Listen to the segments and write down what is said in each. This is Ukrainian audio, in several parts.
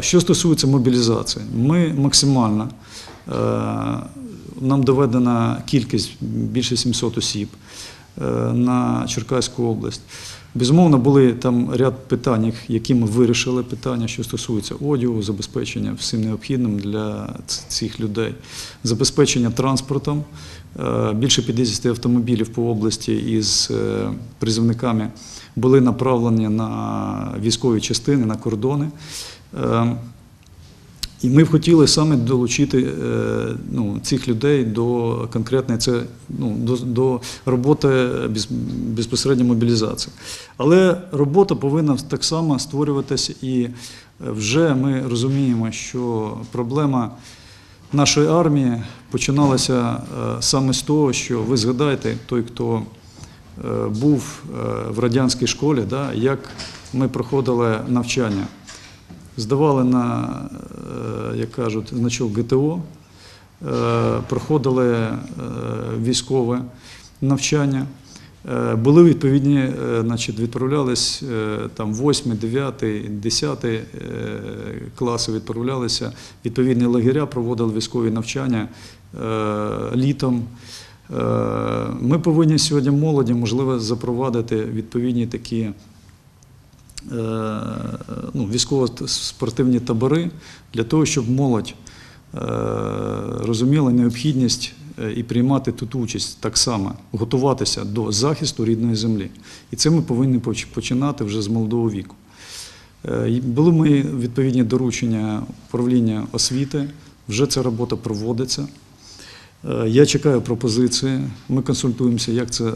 Що стосується мобілізації, ми максимально е, нам доведена кількість більше 700 осіб е, на Черкаську область. Безумовно, були там ряд питань, які ми вирішили питання, що стосується одягу, забезпечення всім необхідним для цих людей, забезпечення транспортом. Е, Більше 50 автомобілів по області із призовниками були направлені на військові частини, на кордони. Е, І ми б хотіли саме долучити е, ну, цих людей до конкретної це, ну, до, до роботи без, безпосередньо мобілізації. Але робота повинна так само створюватися, і е, вже ми розуміємо, що проблема нашої армії починалася е, саме з того, що ви згадаєте, той, хто був в радянській школі, да, як ми проходили навчання здавали на, е, як кажуть, значок ГТО, е, проходили е, військове навчання. Були відповідні, значить, відправлялись там 8, 9, 10 е, класи відправлялися, відповідні лагеря проводили військові навчання літом. Ми повинні сьогодні молоді, можливо, запровадити відповідні такі ну, військово-спортивні табори для того, щоб молодь е, розуміла необхідність е, і приймати тут участь так само, готуватися до захисту рідної землі. І це ми повинні починати вже з молодого віку. Е, Були мої відповідні доручення управління освіти, вже ця робота проводиться. Е, Я чекаю пропозиції. Ми консультуємося, як це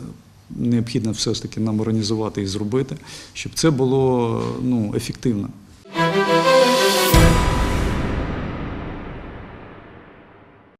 необхідно все ж таки нам організувати і зробити, щоб це було ну, ефективно.